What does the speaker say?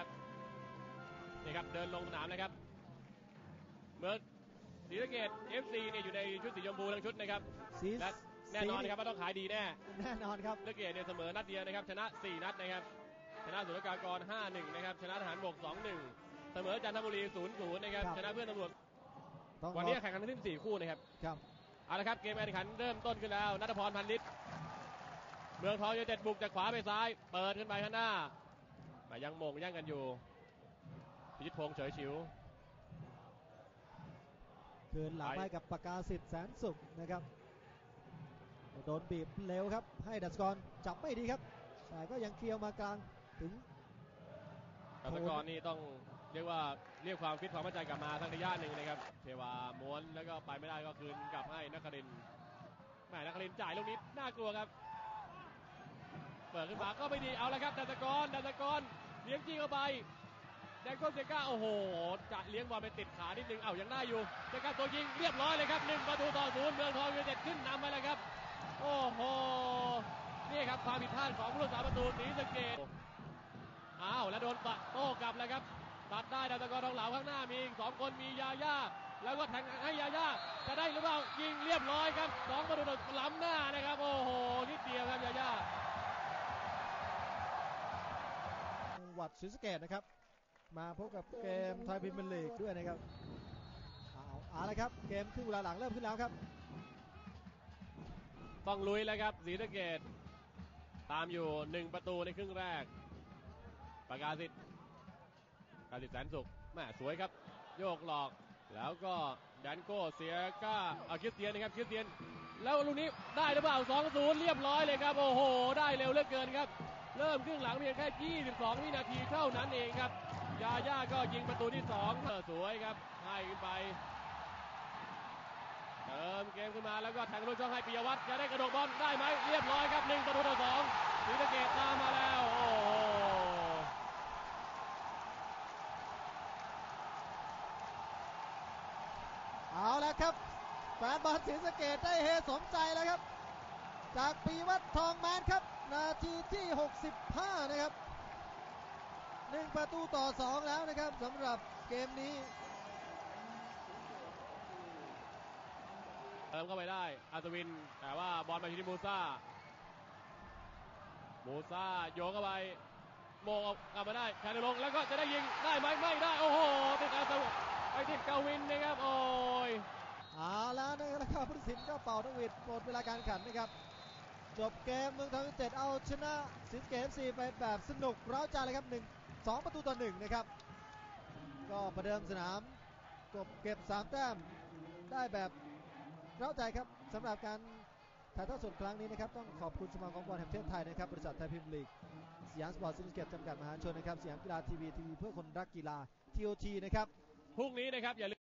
นะครับนี่ครับเดินลงสนามเลยครับ เมืองศรีสะเกด FC เนี่ยอยู่ในชุดสีชมพูทั้งชุดนะครับสีและแน่นอนนะครับว่าต้องขายดีแน่แน่นอนครับศรีสะเกดเนี่ยเสมอนัดเดียวนะครับ ชนะ 4 นัดนะครับ ชนะสุรกากร 5-1 นะครับ ชนะทหารบก 2-1 เสมอจันทบุรี 0-0 นะครับครับชนะเพื่อนตำรวจต้องวันนี้รอแข่งขันทั้งสิ้น4คู่นะครับครับเอาละครับเกมการแข่งขันเริ่มต้นขึ้นแล้วนัทพรพันลิตรเมืองทองยูไนเต็ดบุกจากขวาไปซ้าย เปิดขึ้นไปข้างหน้า มายังโมงย่างกันอยู่พิชิตพงษ์เฉยฉิวคืนหลังไปให้กับปากกาสิทธิ์แสนสุขนะครับโดนบีบเร็วครับ ให้ดัชกรจับไม่ดีครับแต่ก็ยังเคลียวมากลางถึงกัตกรนี่ต้องเรียกว่าเรียกความฟิตความมั่นใจกลับมาทั้งระยะหนึ่งนะครับเทวาม้วนแล้วก็ไปไม่ได้ก็คืนกลับให้นักครินทร์แหม่นักครินทร์จ่ายลูกนี้น่ากลัวครับเปิดขึ้นมาก็ไม่ดีเอาละครับดัตกรดัตกรเลี้ยงจี้เข้าไปแดนโกเซก้าโอ้โหจะเลี้ยงบอลไปติดขานิดนึงเอ้ายังได้อยู่เซก้าตัวยิงเรียบร้อยเลยครับหนึ่งประตูต่อศูนย์เมืองทองยูไนเต็ดขึ้นนำไปแล้วครับ โอ้โหนี่ครับความผิดพลาดของผู้รักษาประตูศรีสเกดอ้าวแล้วโดนปะโต้กลับแล้วครับตัดได้ดาวตะกรทองเหลาข้างหน้ามีสองคนมียาย่าแล้วก็แทงให้ยาย่าจะได้หรือเปล่ายิงเรียบร้อยครับสองประตูล้ำหน้านะครับ โอ้โหนิดเดียวครับยาย่า จังห วัดศรีสะเกดนะครับ มาพบกับเกมไทยพรีเมียร์ลีกด้วยนะครับเอาเอาละครับเกมครึ่งเวลาหลังเริ่มขึ้นแล้วครับ ต้องลุยแล้วครับศรีสะเกดตามอยู่หนึ่งประตูในครึ่งแรก ประกาศิษฐ์ประกาศิษฐ์แสนสุขแม่สวยครับ โยกหลอกแล้วก็แดนโก้เสียก้าเอาคิสเตียนนะครับคิสเตียน แล้วลูกนี้ได้หรือเปล่า2-0เรียบร้อยเลยครับ โอ้โห ได้เร็วเหลือเกินครับ เริ่มครึ่งหลังเพียงแค่ 22 วินาทีเท่านั้นเองครับยาย่าก็ยิงประตูที่2เออสวยครับ ให้ขึ้นไป เติมเกมขึ้นมาแล้วก็แทงลูกช่องให้ปิยวัฒน์จะได้กระโดดบอลได้ไหมเรียบร้อยครับ1ประตูต่อ2ศรีสะเกดตามมาแล้ว โอ้โหเอาแล้วครับแฟนบอลศรีสะเกดได้เฮสมใจแล้วครับ จากปีวัฒน์ทองแมนครับ นาทีที่ 65 นะครับหนึ่งประตูต่อ 2 แล้วนะครับสำหรับเกมนี้เติมเข้าไปได้อัศวิน แต่ว่าบอลมาที่มูซ่ามูซ่าโยงเข้าไปโมงเอากลับมาได้ชานุลงค์แล้วก็จะได้ยิงได้ไหมไม่ได้ โอ้โหติดการสวไปติดกาวินนะครับ โอ้ยเอาแล้วนะครับผู้ตัดสินก็เป่านกหวีดหมดเวลาการแข่งขันนะครับ จบเกมเมืองทองยูเต็ดเอาชนะสิงเกมซีไปแบบสนุกเร้าใจเลยครับ1 2 ประตูต่อ1นะครับ ก็ประเดิมสนามกบเก็บ 3 แต้มได้แบบเร้าใจครับสำหรับการถ่ายทอดสดครั้งนี้นะครับต้องขอบคุณสมาคมบอลแห่งประเทศไทยนะครับบริษัทไทยพิมพ์ลีกสยามสปอร์ตซิลิเกตจำกัดมหาชนนะครับสยามกีฬาทีวีทีวีเพื่อคนรักกีฬา TOT นะครับพรุ่งนี้นะครับอย่าลืม